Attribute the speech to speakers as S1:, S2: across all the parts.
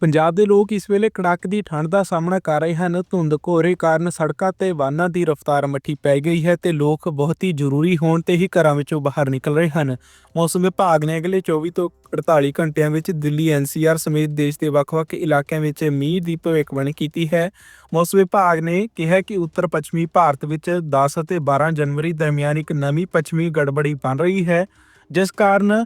S1: ਪੰਜਾਬ ਦੇ ਲੋਕ ਇਸ ਵੇਲੇ ਕੜਾਕ ਦੀ ਠੰਡ ਦਾ ਸਾਹਮਣਾ ਕਰ ਰਹੇ ਹਨ। ਧੁੰਦ ਕੋਹਰੇ ਕਾਰਨ ਸੜਕਾਂ ਤੇ ਵਾਹਨਾਂ ਦੀ ਰਫ਼ਤਾਰ ਮੱਠੀ ਪੈ ਗਈ ਹੈ ਤੇ ਲੋਕ ਬਹੁਤ ਹੀ ਜ਼ਰੂਰੀ ਹੋਣ ਤੇ ਹੀ ਘਰਾਂ ਵਿੱਚੋਂ ਬਾਹਰ ਨਿਕਲ ਰਹੇ ਹਨ। ਮੌਸਮ ਵਿਭਾਗ ਨੇ ਅਗਲੇ 24 ਤੋਂ 48 ਘੰਟਿਆਂ ਵਿੱਚ ਦਿੱਲੀ, ਐਨਸੀਆਰ ਸਮੇਤ ਦੇਸ਼ ਦੇ ਵੱਖ-ਵੱਖ ਇਲਾਕਿਆਂ ਵਿੱਚ ਮੀਂਹ ਦੀ ਭਵਿੱਖਬਾਣੀ ਕੀਤੀ ਹੈ। ਮੌਸਮ ਵਿਭਾਗ ਨੇ ਕਿਹਾ ਕਿ ਉੱਤਰ ਪੱਛਮੀ ਭਾਰਤ ਵਿੱਚ 10 ਅਤੇ 12 ਜਨਵਰੀ ਦਰਮਿਆਨ ਇੱਕ ਨਵੀਂ ਪੱਛਮੀ ਗੜਬੜੀ ਬਣ ਰਹੀ ਹੈ, ਜਿਸ ਕਾਰਨ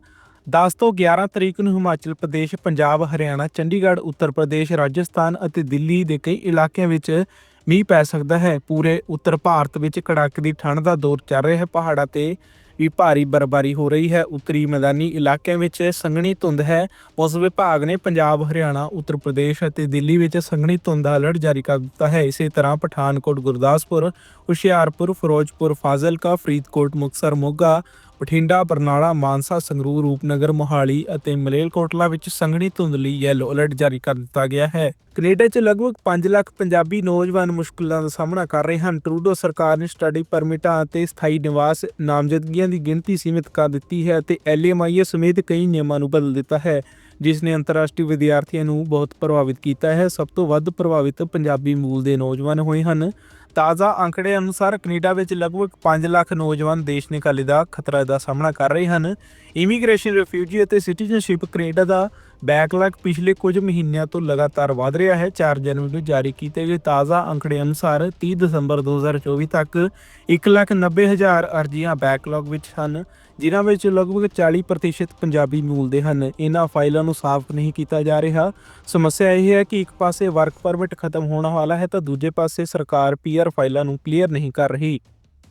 S1: 10 ਤੋਂ 11 ਤਰੀਕ ਨੂੰ ਹਿਮਾਚਲ ਪ੍ਰਦੇਸ਼, ਪੰਜਾਬ, ਹਰਿਆਣਾ, ਚੰਡੀਗੜ੍ਹ, ਉੱਤਰ ਪ੍ਰਦੇਸ਼, ਰਾਜਸਥਾਨ ਅਤੇ ਦਿੱਲੀ ਦੇ ਕਈ ਇਲਾਕਿਆਂ ਵਿੱਚ ਮੀਂਹ ਪੈ ਸਕਦਾ ਹੈ। ਪੂਰੇ ਉੱਤਰ ਭਾਰਤ ਵਿੱਚ ਕੜਾਕੇ ਦੀ ਠੰਡ ਦਾ ਦੌਰ ਚੱਲ ਰਿਹਾ ਹੈ। ਪਹਾੜਾਂ ਤੇ ਵੀ ਭਾਰੀ ਬਰਫ਼ਬਾਰੀ ਹੋ ਰਹੀ ਹੈ। ਉੱਤਰੀ ਮੈਦਾਨੀ ਇਲਾਕਿਆਂ ਵਿੱਚ ਸੰਘਣੀ ਧੁੰਦ ਹੈ। ਮੌਸਮ ਵਿਭਾਗ ਨੇ ਪੰਜਾਬ, ਹਰਿਆਣਾ, ਉੱਤਰ ਪ੍ਰਦੇਸ਼ ਅਤੇ ਦਿੱਲੀ ਵਿੱਚ ਸੰਘਣੀ ਧੁੰਦ ਦਾ ਅਲਰਟ ਜਾਰੀ ਕਰ ਦਿੱਤਾ ਹੈ। ਇਸੇ ਤਰ੍ਹਾਂ ਪਠਾਨਕੋਟ, ਗੁਰਦਾਸਪੁਰ, ਹੁਸ਼ਿਆਰਪੁਰ, ਫਿਰੋਜ਼ਪੁਰ, ਫਾਜ਼ਿਲਕਾ, ਫਰੀਦਕੋਟ, ਮੁਕਤਸਰ, ਮੋਗਾ, ਬਠਿੰਡਾ, ਬਰਨਾਲਾ, ਮਾਨਸਾ, ਸੰਗਰੂਰ, ਰੂਪਨਗਰ, ਮੋਹਾਲੀ ਅਤੇ ਮਲੇਲਕੋਟਲਾ ਵਿੱਚ ਸੰਘਣੀ ਧੁੰਦ ਲਈ ਯੈਲੋ ਅਲਰਟ ਜਾਰੀ ਕਰ ਦਿੱਤਾ ਗਿਆ ਹੈ। ਕੈਨੇਡਾ 'ਚ ਲਗਭਗ 5 ਲੱਖ ਪੰਜਾਬੀ ਨੌਜਵਾਨ ਮੁਸ਼ਕਲਾਂ ਦਾ ਸਾਹਮਣਾ ਕਰ ਰਹੇ ਹਨ। ਟਰੂਡੋ ਸਰਕਾਰ ਨੇ ਸਟੱਡੀ ਪਰਮਿਟਾਂ ਅਤੇ ਸਥਾਈ ਨਿਵਾਸ ਨਾਮਜ਼ਦਗੀਆਂ ਦੀ ਗਿਣਤੀ ਸੀਮਿਤ ਕਰ ਦਿੱਤੀ ਹੈ ਅਤੇ ਐਲਐਮਆਈਏ ਸਮੇਤ ਕਈ ਨਿਯਮਾਂ ਨੂੰ ਬਦਲ ਦਿੱਤਾ ਹੈ ਜਿਸ ਨੇ ਅੰਤਰਰਾਸ਼ਟਰੀ ਵਿਦਿਆਰਥੀਆਂ ਨੂੰ ਬਹੁਤ ਪ੍ਰਭਾਵਿਤ ਕੀਤਾ ਹੈ। ਸਭ ਤੋਂ ਵੱਧ ਪ੍ਰਭਾਵਿਤ ਪੰਜਾਬੀ ਮੂਲ ਦੇ ਨੌਜਵਾਨ ਹੋਏ ਹਨ। ਤਾਜ਼ਾ ਅੰਕੜੇ ਅਨੁਸਾਰ ਕੈਨੇਡਾ ਵਿੱਚ ਲਗਭਗ 5 ਲੱਖ ਨੌਜਵਾਨ ਦੇਸ਼ ਨਿਕਾਲੇ ਦਾ ਖਤਰਾ ਦਾ ਸਾਹਮਣਾ ਕਰ ਰਹੇ ਹਨ। ਇਮੀਗ੍ਰੇਸ਼ਨ, ਰਿਫਿਊਜੀ ਅਤੇ ਸਿਟੀਜ਼ਨਸ਼ਿਪ ਕੈਨੇਡਾ ਦਾ ਬੈਕਲੌਗ ਪਿਛਲੇ ਕੁਝ ਮਹੀਨਿਆਂ ਤੋਂ ਲਗਾਤਾਰ ਵਧ ਰਿਹਾ ਹੈ। 4 ਜਨਵਰੀ ਨੂੰ ਜਾਰੀ ਕੀਤੇ ਗਏ ਤਾਜ਼ਾ ਅੰਕੜੇ ਅਨੁਸਾਰ 30 ਦਸੰਬਰ 2024 ਤੱਕ 1,90,000 ਅਰਜ਼ੀਆਂ ਬੈਕਲੌਗ ਵਿੱਚ ਹਨ ਜਿਨ੍ਹਾਂ ਵਿੱਚ ਲਗਭਗ 40% ਪੰਜਾਬੀ ਮੂਲ ਦੇ ਹਨ। ਇਹਨਾਂ ਫਾਈਲਾਂ ਨੂੰ ਸਾਫ਼ ਨਹੀਂ ਕੀਤਾ ਜਾ ਰਿਹਾ। ਸਮੱਸਿਆ ਇਹ ਹੈ ਕਿ ਇੱਕ ਪਾਸੇ ਵਰਕ ਪਰਮਿਟ ਖਤਮ ਹੋਣ ਵਾਲਾ ਹੈ ਤਾਂ ਦੂਜੇ ਪਾਸੇ ਸਰਕਾਰ ਪੀਆਰ ਫਾਈਲਾਂ ਨੂੰ ਕਲੀਅਰ ਨਹੀਂ ਕਰ ਰਹੀ।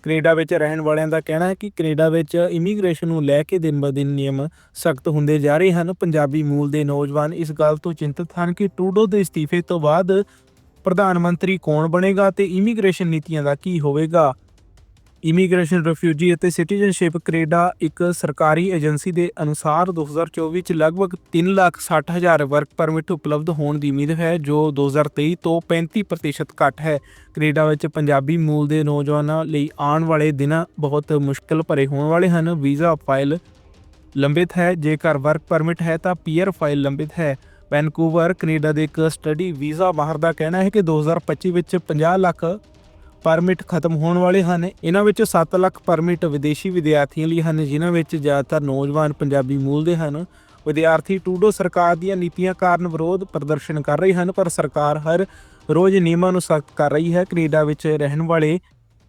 S1: ਕੈਨੇਡਾ ਵਿੱਚ ਰਹਿਣ ਵਾਲਿਆਂ ਦਾ ਕਹਿਣਾ ਹੈ ਕਿ ਕੈਨੇਡਾ ਵਿੱਚ ਇਮੀਗ੍ਰੇਸ਼ਨ ਨੂੰ ਲੈ ਕੇ ਦਿਨ-ਬ-ਦਿਨ ਨਿਯਮ ਸਖਤ ਹੁੰਦੇ ਜਾ ਰਹੇ ਹਨ। ਪੰਜਾਬੀ ਮੂਲ ਦੇ ਨੌਜਵਾਨ ਇਸ ਗੱਲ ਤੋਂ ਚਿੰਤਤ ਹਨ ਕਿ ਟੂਡੋ ਦੇ ਅਸਤੀਫੇ ਤੋਂ ਬਾਅਦ ਪ੍ਰਧਾਨ ਮੰਤਰੀ ਕੌਣ ਬਣੇਗਾ ਤੇ ਇਮੀਗ੍ਰੇਸ਼ਨ ਨੀਤੀਆਂ ਦਾ ਕੀ ਹੋਵੇਗਾ। ਇਮੀਗ੍ਰੇਸ਼ਨ, ਰਿਫਿਊਜੀ ਅਤੇ ਸਿਟੀਜ਼ਨਸ਼ਿਪ ਕੈਨੇਡਾ ਇੱਕ ਸਰਕਾਰੀ ਏਜੰਸੀ ਦੇ ਅਨੁਸਾਰ 2024 ਵਿੱਚ ਲਗਭਗ 3,60,000 ਵਰਕ ਪਰਮਿਟ ਉਪਲਬਧ ਹੋਣ ਦੀ ਉਮੀਦ ਹੈ ਜੋ 2023 ਤੋਂ 35% ਘੱਟ ਹੈ। ਕੈਨੇਡਾ ਵਿੱਚ ਪੰਜਾਬੀ ਮੂਲ ਦੇ ਨੌਜਵਾਨਾਂ ਲਈ ਆਉਣ ਵਾਲੇ ਦਿਨ ਬਹੁਤ ਮੁਸ਼ਕਲ ਭਰੇ ਹੋਣ ਵਾਲੇ ਹਨ। ਵੀਜ਼ਾ ਫਾਈਲ ਲੰਬਿਤ ਹੈ ਜੇਕਰ ਵਰਕ ਪਰਮਿਟ ਹੈ ਤਾਂ ਪੀਅਰ ਫਾਈਲ ਲੰਬਿਤ ਹੈ। ਵੈਨਕੂਵਰ, ਕੈਨੇਡਾ ਦੇ ਇੱਕ ਸਟੱਡੀ ਵੀਜ਼ਾ ਮਾਹਰ ਦਾ ਕਹਿਣਾ ਹੈ ਕਿ 2025 ਵਿੱਚ 50 ਲੱਖ ਪਰਮਿਟ ਖਤਮ ਹੋਣ ਵਾਲੇ ਹਨ। ਇਹਨਾਂ ਵਿੱਚੋਂ 7 ਲੱਖ ਪਰਮਿਟ ਵਿਦੇਸ਼ੀ ਵਿਦਿਆਰਥੀਆਂ ਲਈ ਹਨ, ਜਿਨ੍ਹਾਂ ਵਿੱਚ ਜ਼ਿਆਦਾਤਰ ਨੌਜਵਾਨ ਪੰਜਾਬੀ ਮੂਲ ਦੇ ਹਨ। ਵਿਦਿਆਰਥੀ ਟੂਡੋ ਸਰਕਾਰ ਦੀਆਂ ਨੀਤੀਆਂ ਕਾਰਨ ਵਿਰੋਧ ਪ੍ਰਦਰਸ਼ਨ ਕਰ ਰਹੇ ਹਨ, ਪਰ ਸਰਕਾਰ ਹਰ ਰੋਜ਼ ਨਿਯਮਾਂ ਨੂੰ ਸਖਤ ਕਰ ਰਹੀ ਹੈ। ਕੈਨੇਡਾ ਵਿੱਚ ਰਹਿਣ ਵਾਲੇ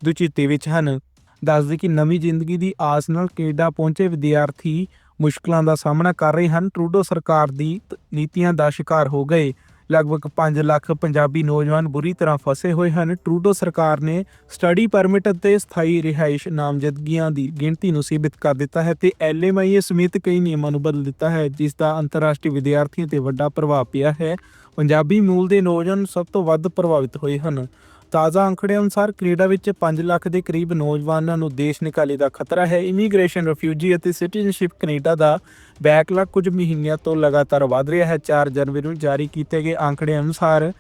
S1: ਦੁਚਿੱਤੇ ਵਿੱਚ ਹਨ। ਦੱਸਦੇ ਕਿ ਨਵੀਂ ਜ਼ਿੰਦਗੀ ਦੀ ਆਸ ਨਾਲ ਕੈਨੇਡਾ ਪਹੁੰਚੇ ਵਿਦਿਆਰਥੀ ਮੁਸ਼ਕਲਾਂ ਦਾ ਸਾਹਮਣਾ ਕਰ ਰਹੇ ਹਨ। ਟਰੂਡੋ ਸਰਕਾਰ ਦੀ ਨੀਤੀਆਂ ਦਾ ਸ਼ਿਕਾਰ ਹੋ ਗਏ। ਲਗਭਗ 5 ਲੱਖ ਪੰਜਾਬੀ ਨੌਜਵਾਨ ਬੁਰੀ ਤਰ੍ਹਾਂ ਫਸੇ ਹੋਏ ਹਨ। ਟਰੂਡੋ ਸਰਕਾਰ ਨੇ ਸਟੱਡੀ ਪਰਮਿਟ ਅਤੇ ਸਥਾਈ ਰਿਹਾਇਸ਼ ਨਾਮਜ਼ਦਗੀਆਂ ਦੀ ਗਿਣਤੀ ਨੂੰ ਸੀਮਿਤ ਕਰ ਦਿੱਤਾ ਹੈ ਤੇ ਐਲਐਮਆਈਏ ਸਮੇਤ ਕਈ ਨਿਯਮਾਂ ਨੂੰ ਬਦਲ ਦਿੱਤਾ ਹੈ, ਜਿਸ ਦਾ ਅੰਤਰਰਾਸ਼ਟਰੀ ਵਿਦਿਆਰਥੀਆਂ ਤੇ ਵੱਡਾ ਪ੍ਰਭਾਵ ਪਿਆ ਹੈ। ਪੰਜਾਬੀ ਮੂਲ ਦੇ ਨੌਜਵਾਨ ਸਭ ਤੋਂ ਵੱਧ ਪ੍ਰਭਾਵਿਤ ਹੋਏ ਹਨ। ਤਾਜ਼ਾ ਅੰਕੜੇ ਅਨੁਸਾਰ ਕੈਨੇਡਾ ਵਿੱਚ 5 ਲੱਖ ਦੇ ਕਰੀਬ ਨੌਜਵਾਨਾਂ ਨੂੰ ਦੇਸ਼ ਨਿਕਾਲੇ ਦਾ ਖਤਰਾ ਹੈ। ਇਮੀਗ੍ਰੇਸ਼ਨ, ਰਿਫਿਊਜੀ ਅਤੇ ਸਿਟੀਜ਼ਨਸ਼ਿਪ ਕੈਨੇਡਾ ਦਾ ਬੈਕਲੌਗ ਕੁਝ ਮਹੀਨਿਆਂ ਤੋਂ ਲਗਾਤਾਰ ਵਧ ਰਿਹਾ ਹੈ। 4 ਜਨਵਰੀ ਨੂੰ ਜਾਰੀ ਕੀਤੇ ਗਏ ਅੰਕੜੇ ਅਨੁਸਾਰ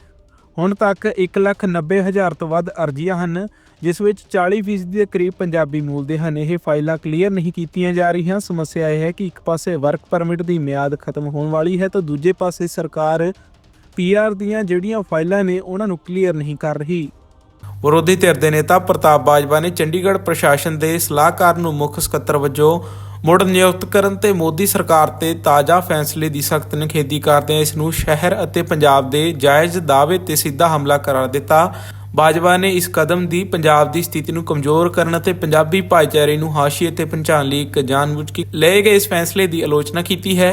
S1: ਹੁਣ ਤੱਕ 1,90,000 ਤੋਂ ਵੱਧ ਅਰਜ਼ੀਆਂ ਹਨ ਜਿਸ ਵਿੱਚ 40% ਦੇ ਕਰੀਬ ਪੰਜਾਬੀ ਮੂਲ ਦੇ ਹਨ। ਇਹ ਫਾਈਲਾਂ ਕਲੀਅਰ ਨਹੀਂ ਕੀਤੀਆਂ ਜਾ ਰਹੀਆਂ। ਸਮੱਸਿਆ ਇਹ ਹੈ ਕਿ ਇੱਕ ਪਾਸੇ ਵਰਕ ਪਰਮਿਟ ਦੀ ਮਿਆਦ ਖਤਮ ਹੋਣ ਵਾਲੀ ਹੈ ਤਾਂ ਦੂਜੇ ਪਾਸੇ ਸਰਕਾਰ ਪੀਆਰ ਦੀਆਂ ਜਿਹੜੀਆਂ ਫਾਈਲਾਂ ਨੇ ਉਹਨਾਂ ਨੂੰ ਕਲੀਅਰ ਨਹੀਂ ਕਰ ਰਹੀ। ਵਿਰੋਧੀ ਧਿਰ ਦੇ ਨੇਤਾ ਪ੍ਰਤਾਪ ਬਾਜਵਾ ਨੇ ਚੰਡੀਗੜ੍ਹ ਪ੍ਰਸ਼ਾਸਨ ਦੇ ਸਲਾਹਕਾਰ ਨੂੰ ਮੁੱਖ ਸਕੱਤਰ ਵਜੋਂ ਮੁੜ ਨਿਯੁਕਤ ਕਰਨ ਤੇ ਮੋਦੀ ਸਰਕਾਰ ਤੇ ਤਾਜ਼ਾ ਫੈਸਲੇ ਦੀ ਸਖਤ ਨਿਖੇਧੀ ਕਰਦਿਆਂ ਇਸ ਨੂੰ ਸ਼ਹਿਰ ਅਤੇ ਪੰਜਾਬ ਦੇ ਜਾਇਜ਼ ਦਾਅਵੇ ਤੇ ਸਿੱਧਾ ਹਮਲਾ ਕਰਾਰ ਦਿੱਤਾ। ਬਾਜਵਾ ਨੇ ਇਸ ਕਦਮ ਦੀ ਪੰਜਾਬ ਦੀ ਸਥਿਤੀ ਨੂੰ ਕਮਜ਼ੋਰ ਕਰਨ ਅਤੇ ਪੰਜਾਬੀ ਭਾਈਚਾਰੇ ਨੂੰ ਹਾਸ਼ੀਏ ਤੇ ਪਹੁੰਚਾਉਣ ਲਈ ਇੱਕ ਜਾਣਬੁੱਝ ਕੇ ਲਏ ਗਏ ਇਸ ਫੈਸਲੇ ਦੀ ਆਲੋਚਨਾ ਕੀਤੀ ਹੈ।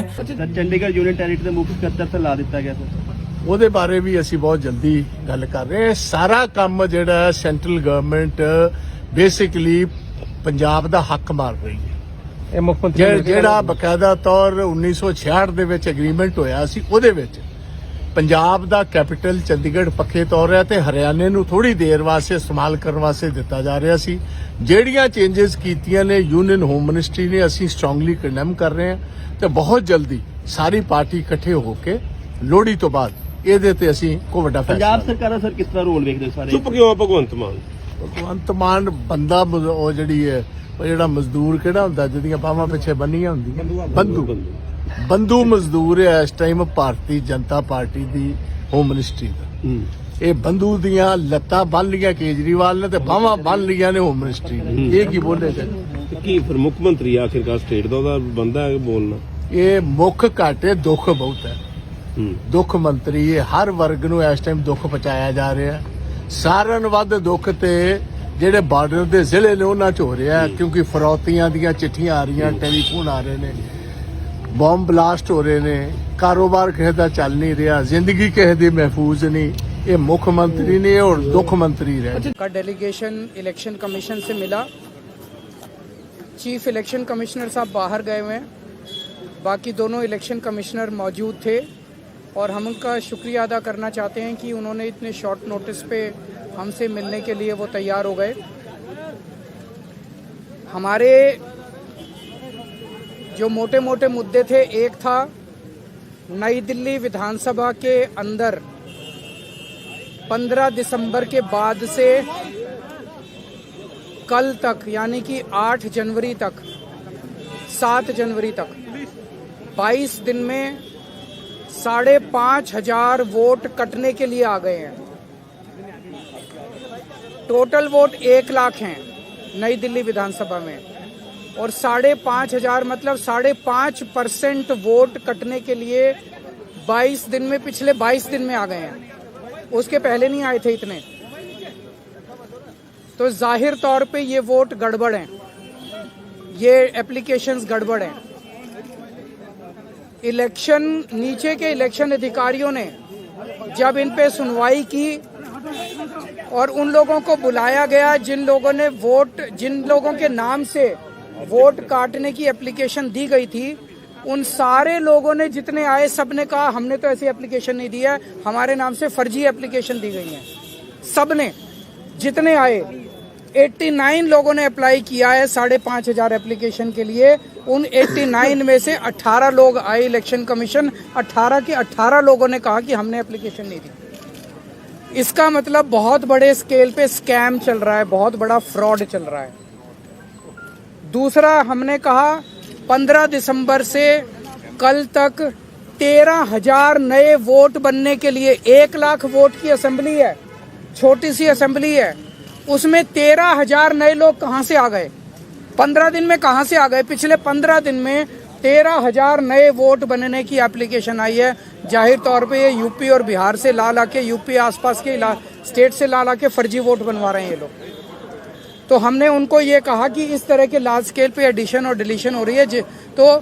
S2: ਚੰਡੀਗੜ੍ਹ ਯੂਨੀਅਨ ਟੈਰੀਟਰੀ ਦੇ ਮੁੱਖ ਸਕੱਤਰ ਤੇ ਲਾ ਦਿੱਤਾ ਗਿਆ ਸਰ
S3: ਉਹਦੇ ਬਾਰੇ ਵੀ ਅਸੀਂ ਬਹੁਤ ਜਲਦੀ ਗੱਲ ਕਰ ਰਹੇ ਹਾਂ। ਸਾਰਾ ਕੰਮ ਜਿਹੜਾ ਸੈਂਟਰਲ ਗਵਰਨਮੈਂਟ ਬੇਸਿਕਲੀ ਪੰਜਾਬ ਦਾ ਹੱਕ ਮਾਰ ਰਹੀ ਹੈ।
S2: ਇਹ ਮੁੱਖ
S3: ਜੇ- ਜਿਹੜਾ ਬਕਾਇਦਾ ਤੌਰ 1966 ਦੇ ਵਿੱਚ ਐਗਰੀਮੈਂਟ ਹੋਇਆ ਸੀ ਉਹਦੇ ਵਿੱਚ ਪੰਜਾਬ ਦਾ ਕੈਪੀਟਲ ਚੰਡੀਗੜ੍ਹ ਪੱਕੇ ਤੌਰ ਹੈ ਤੇ ਹਰਿਆਣੇ ਨੂੰ ਥੋੜੀ ਦੇਰ ਵਾਸਤੇ ਇਸਤੇਮਾਲ ਕਰਨ ਵਾਸਤੇ ਦਿੱਤਾ ਜਾ ਰਿਹਾ ਸੀ। ਜਿਹੜੀਆਂ ਚੇਂਜਸ ਕੀਤੀਆਂ ਨੇ ਯੂਨੀਅਨ ਹੋਮ ਮਿਨਿਸਟਰੀ ਨੇ ਅਸੀਂ ਸਟਰੋਂਗਲੀ ਕੰਡੈਮ ਕਰ ਰਹੇ ਹਾਂ ਤੇ ਬਹੁਤ ਜਲਦੀ ਸਾਰੀ ਪਾਰਟੀ ਇਕੱਠੇ ਹੋ ਕੇ ਲੋਹੜੀ ਤੋਂ ਬਾਅਦ ਇਹਦੇ ਤੇ ਅਸੀਂ ਕੋ ਵੱਡਾ ਫੈਸਲਾ
S2: ਪੰਜਾਬ ਸਰਕਾਰ ਦਾ ਸਰ ਕਿਸ ਤਰ੍ਹਾਂ ਰੋਲ ਵੇਖਦੇ ਹੋ ਸਾਰੇ?
S4: ਚੁੱਪ ਕਿਉਂ ਆ ਭਗਵੰਤ ਮਾਨ?
S3: ਭਗਵੰਤ ਮਾਨ ਬੰਦਾ ਮਜ਼- ਉਹ ਜਿਹੜੀ ਹੈ ਉਹ ਜਿਹੜਾ ਮਜ਼ਦੂਰ ਕਿਹੜਾ ਹੁੰਦਾ ਜਿਹਦੀਆਂ ਬਾਹਾਂ ਪਿੱਛੇ ਬੰਨੀਆਂ ਹੁੰਦੀਆਂ? ਬੰਦੂ। ਬੰਦੂ। ਮਜ਼ਦੂਰ ਹੈ ਇਸ ਟਾਈਮ ਭਾਰਤੀ ਜਨਤਾ ਪਾਰਟੀ ਦੀ ਹੋਮ ਮਿਨਿਸਟਰੀ ਦਾ।
S4: ਹੂੰ।
S3: ਇਹ ਬੰਦੂ ਦੀਆਂ ਲੱਤਾਂ ਬੰਨ ਲੀਆਂ ਕੇਜਰੀਵਾਲ ਨੇ ਤੇ ਬਾਹਾਂ ਬੰਨ ਲੀਆਂ ਨੇ ਹੋਮ ਮਿਨਿਸਟਰੀ ਨੇ। ਇਹ ਕੀ ਬੋਲੇਗਾ
S4: ਤੇ ਕੀ ਫਿਰ ਮੁੱਖ ਮੰਤਰੀ ਆਖਿਰਕਾਰ ਸਟੇਟ ਦਾ ਉਹਦਾ ਬੰਦਾ ਹੈ ਬੋਲਣਾ?
S3: ਇਹ ਮੁੱਖ ਘਾਟੇ ਦੁੱਖ ਬਹੁਤ ਹੂੰ। ਦੁੱਖ ਮੰਤਰੀ ਇਹ ਹਰ ਵਰਗ ਨੂੰ ਇਸ ਟਾਈਮ ਦੁੱਖ ਪਹੁੰਚਾਇਆ ਜਾ ਰਿਹਾ ਹੈ। ਸਾਰਿਆਂ ਨੂੰ ਵੱਧ ਦੁੱਖ ਤੇ ਜਿਹੜੇ ਬਾਰਡਰ ਦੇ ਜ਼ਿਲ੍ਹੇ ਨੇ ਉਹਨਾਂ 'ਚ ਹੋ ਰਿਹਾ ਹੈ, ਕਿਉਂਕਿ ਫਰੌਤੀਆਂ ਦੀਆਂ ਚਿੱਠੀਆਂ ਆ ਰਹੀਆਂ ਟੈਲੀਫੋਨ ਆ ਰਹੇ ਨੇ ਬੰਬ ਬਲਾਸਟ ਹੋ ਰਹੇ ਨੇ ਕਾਰੋਬਾਰ ਕਿਸੇ ਦਾ ਚੱਲ ਨਹੀਂ ਰਿਹਾ ਜ਼ਿੰਦਗੀ ਕਿਸੇ ਦੀ ਮਹਿਫੂਜ਼ ਨਹੀਂ ਇਹ ਮੁੱਖ ਮੰਤਰੀ ਨੇ ਔਰ ਦੁੱਖ ਮੰਤਰੀ ਰਹੇ
S5: का डेलीगेशन इलेक्शन कमीशन से मिला चीफ इलेक्शन कमिश्नर साहब बाहर गए हुए हैं बाकी दोनों इलेक्शन कमिश्नर मौजूद थे और हम उनका शुक्रिया अदा करना चाहते हैं कि उन्होंने इतने शॉर्ट नोटिस पे हमसे मिलने के लिए वो तैयार हो गए। हमारे जो मोटे मोटे मुद्दे थे, एक था नई दिल्ली विधानसभा के अंदर 15 दिसंबर के बाद से कल तक, यानी कि 8 जनवरी तक 7 जनवरी तक 22 दिन में साढ़े पाँच हज़ार वोट कटने के लिए आ गए हैं। टोटल वोट एक लाख हैं नई दिल्ली विधानसभा में। और साढ़े पाँच हज़ार मतलब साढ़े पाँच परसेंट वोट कटने के लिए 22 दिन में, पिछले 22 दिन में आ गए हैं। उसके पहले नहीं आए थे इतने। तो ज़ाहिर तौर पे ये वोट गड़बड़ हैं। ये एप्लीकेशंस गड़बड़ हैं। इलेक्शन, नीचे के इलेक्शन अधिकारियों ने जब इन पे सुनवाई की और उन लोगों को बुलाया गया, जिन लोगों ने वोट, जिन लोगों के नाम से वोट काटने की एप्लीकेशन दी गई थी, उन सारे लोगों ने जितने आए सबने कहा, हमने तो ऐसी एप्लीकेशन नहीं दी है, हमारे नाम से फर्जी एप्लीकेशन दी गई है। सबने जितने आए 89 लोगों ने अप्लाई किया है, साढ़े पाँच हज़ार एप्लीकेशन के लिए। उन 89 में से 18 लोग आए इलेक्शन कमीशन। 18 के 18 लोगों ने कहा कि हमने एप्लीकेशन नहीं दी। इसका मतलब बहुत बड़े स्केल पे स्कैम चल रहा है, बहुत बड़ा फ्रॉड चल रहा है। दूसरा, हमने कहा 15 दिसंबर से कल तक तेरह हज़ार नए वोट बनने के लिए एक लाख वोट की असेंबली है, छोटी सी असेंबली है। उसमें तेरह हज़ार नए लोग कहाँ से आ गए? पंद्रह दिन में कहाँ से आ गए? पिछले पंद्रह दिन में तेरह हज़ार नए वोट बनने की एप्लीकेशन आई है। ज़ाहिर तौर पे ये यूपी और बिहार से ला ला के यूपी आसपास के स्टेट से ला ला के फर्जी वोट बनवा रहे हैं ये लोग। तो हमने उनको ये कहा कि इस तरह के लार्ज स्केल पे एडिशन और डिलीशन हो रही है। तो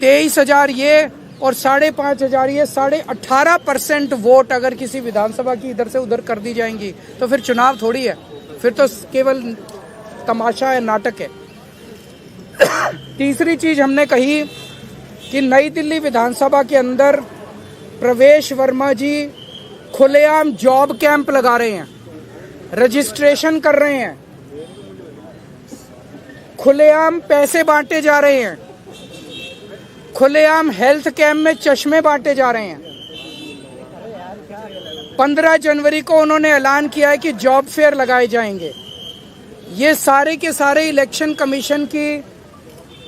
S5: तेईस हज़ार ये और साढ़े पाँच हज़ार ये साढ़े अठारह परसेंट वोट अगर किसी विधानसभा की इधर से उधर कर दी जाएँगी तो फिर चुनाव थोड़ी है। फिर तो केवल तमाशा है, नाटक है। तीसरी चीज़ हमने कही कि नई दिल्ली विधानसभा के अंदर प्रवेश वर्मा जी खुलेआम जॉब कैंप लगा रहे हैं, रजिस्ट्रेशन कर रहे हैं, खुलेआम पैसे बांटे जा रहे हैं, खुलेआम हेल्थ कैंप में चश्मे बांटे जा रहे हैं। पंद्रह जनवरी को उन्होंने ऐलान किया है कि जॉब फेयर लगाए जाएँगे। ये सारे के सारे इलेक्शन कमीशन की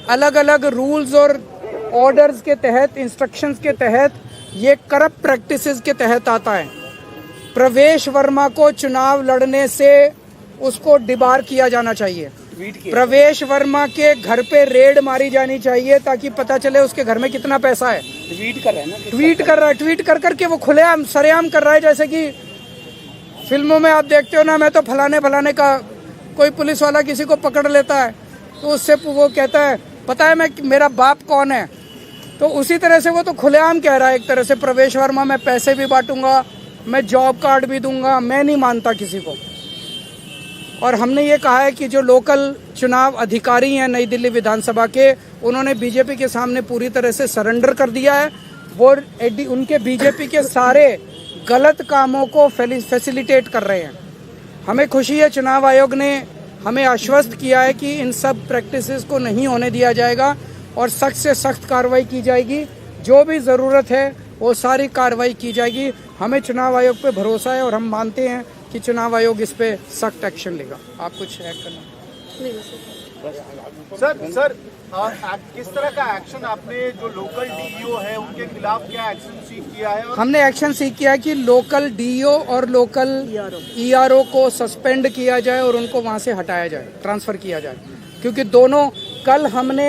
S5: अलग अलग रूल्स और ऑर्डर्स के तहत, इंस्ट्रक्शंस के तहत, ये करप्ट प्रैक्टिसेस के तहत आता है। प्रवेश वर्मा को चुनाव लड़ने से उसको डिबार किया जाना चाहिए। प्रवेश वर्मा के घर पे रेड मारी जानी चाहिए ताकि पता चले उसके घर में कितना पैसा है। ट्वीट कर रहा है ना ट्वीट कर रहा है ट्वीट कर करके वो खुलेआम सरेआम कर रहा है जैसे कि फ़िल्मों में आप देखते हो ना मैं तो फलाने फलाने का कोई पुलिस वाला किसी को पकड़ लेता है तो उससे वो कहता है पता है मैं मेरा बाप कौन है? तो उसी तरह से वो तो खुलेआम कह रहा है एक तरह से प्रवेश वर्मा मैं पैसे भी बांटूँगा मैं जॉब कार्ड भी दूँगा मैं नहीं मानता किसी को। और हमने ये कहा है कि जो लोकल चुनाव अधिकारी हैं नई दिल्ली विधानसभा के, उन्होंने बीजेपी के सामने पूरी तरह से सरेंडर कर दिया है वो एडी- उनके बीजेपी के सारे गलत कामों को फैसिलिटेट कर रहे हैं। हमें खुशी है, चुनाव आयोग ने हमें आश्वस्त किया है कि इन सब प्रैक्टिसेस को नहीं होने दिया जाएगा और सख्त से सख्त कार्रवाई की जाएगी। जो भी ज़रूरत है वो सारी कार्रवाई की जाएगी। हमें चुनाव आयोग पे भरोसा है और हम मानते हैं कि चुनाव आयोग इस पे सख्त एक्शन लेगा। आप कुछ ऐड करना?
S6: सर। सर आ, किस तरह का एक्शन आपने जो लोकल डीईओ है उनके खिलाफ क्या एक्शन सीख किया है और...
S5: हमने एक्शन सीख किया है कि लोकल डीईओ और लोकल ईआरओ को सस्पेंड किया जाए और उनको वहाँ से हटाया जाए ट्रांसफ़र किया जाए। क्योंकि दोनों कल हमने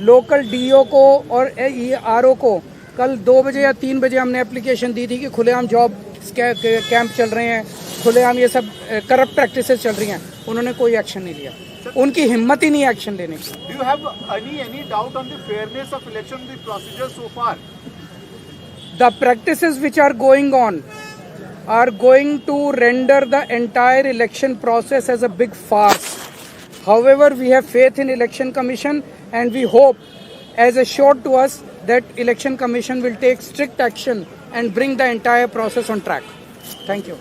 S5: लोकल डीओ को और ईआरओ को कल दो बजे या तीन बजे हमने एप्लीकेशन दी थी कि खुलेआम जॉब कैंप चल रहे हैं खुलेआम ये सब करप्ट प्रैक्टिसेस चल रही हैं। उन्होंने कोई एक्शन नहीं लिया। उनकी हिम्मत ही नहीं एक्शन लेने की।
S6: Do have the fairness of
S5: are going on are going to render the entire election process as a big farce however we have faith in election commission and we hope as a sure to us that election commission will take strict action and bring the entire process on track. Thank you.